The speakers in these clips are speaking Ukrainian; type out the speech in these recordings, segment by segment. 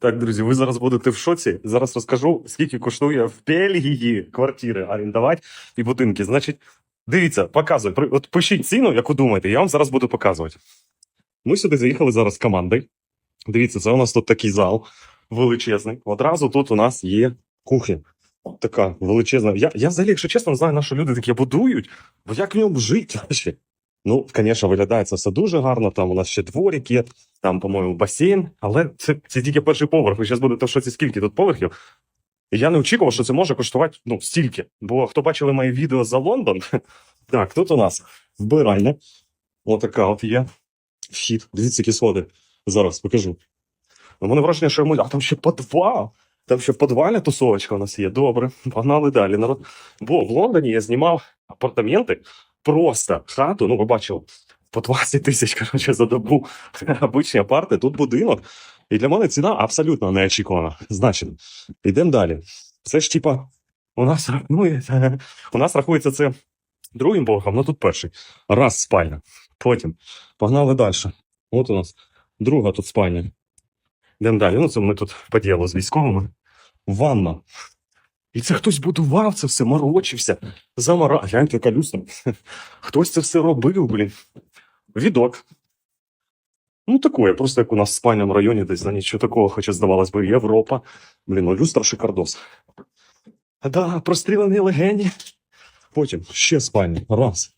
Так, друзі, ви зараз будете в шоці. Зараз розкажу, скільки коштує в Бельгії квартири орендувати і будинки. Значить, дивіться, показую. От пишіть ціну, яку думаєте, я вам зараз буду показувати. Ми сюди заїхали зараз з командою. Дивіться, це у нас тут такий зал величезний. Одразу тут у нас є кухня. Така величезна. Я, я взагалі, якщо чесно, не знаю, на що люди таке будують, бо як в ньому жити? Ну, звісно, виглядає це все дуже гарно. Там у нас ще дворик є, там, по-моєму, басейн, але це, це тільки перший поверх. Ви зараз будете в шоці, скільки тут поверхів. Я не очікував, що це може коштувати ну, стільки. Бо хто бачили моє відео за Лондон, так, тут у нас вбиральня. Отака от є. Вхід. Дивіться, які сходи. Зараз покажу. У мене враження, що можу, а там ще підвал. Там ще підвальна тусовочка у нас є. Добре, погнали далі. Народ. Бо в Лондоні я знімав апартаменти, просто хату, ну ви бачили, по 20 тисяч коротше, за добу. Обичні апарти, тут будинок. І для мене ціна абсолютно неочікувана. Значить, йдемо далі. Це ж типа, у нас рахується, у нас рахується це другим поверхом, ну тут перший. Раз спальня. Потім погнали далі. От у нас друга тут спальня. Йдемо далі. Ну, це ми тут по ділу з військовими. Ванна. І це хтось будував це все, морочився, замара. Гляньте, яка. Хтось це все робив, блін. Відок. Ну, такое, просто як у нас в спальному районі десь за нічого такого, хоча здавалось би, Європа. Блін, ну люстра шикардос. Да, прострілений легені. Потім ще спальня. Раз.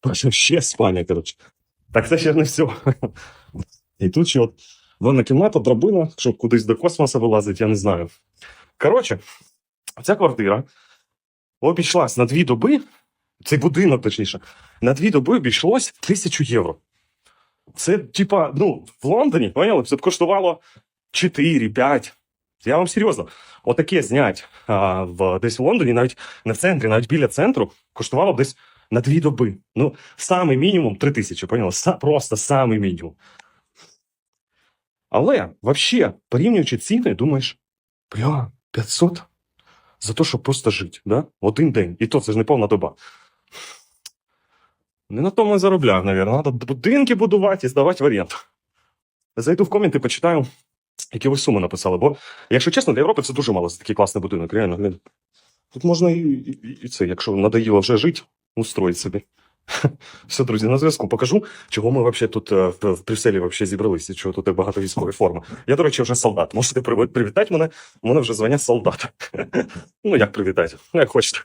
Потім ще спальня, коротше. Так це ще не все. І тут ще от ванна кімната, драбина, щоб кудись до космосу вилазить, я не знаю. Коротше, ця квартира обійшлась на дві доби, цей будинок, точніше, на дві доби обійшлось тисячу євро. Це, типа, ну, в Лондоні, поняли, це б коштувало 4-5. Я вам серйозно, отаке знять а, в, десь в Лондоні, навіть не в центрі, навіть біля центру, коштувало б десь на дві доби. Ну, самий мінімум 3 тисячі, поняли? Са- просто самий мінімум. Але, взагалі, порівнюючи ціни, думаєш, бля, 500 за те, щоб просто жити, да? один день. І то це ж не повна доба. Не на тому я заробляв, мабуть. Треба будинки будувати і здавати в оренду. Зайду в коменти, почитаю, які ви суми написали. Бо, якщо чесно, для Європи це дуже мало за такий класний будинок. Реально. Тут можна і, і, і це, якщо надоїло вже жити, устроїть собі. Все, друзі, на зв'язку покажу, чого ми вообще тут е, в, Брюсселі вообще зібралися, чого тут багато військової форми. Я, до речі, вже солдат. Можете привітати мене, мене вже звання солдат. ну, як привітати? Ну, як хочете.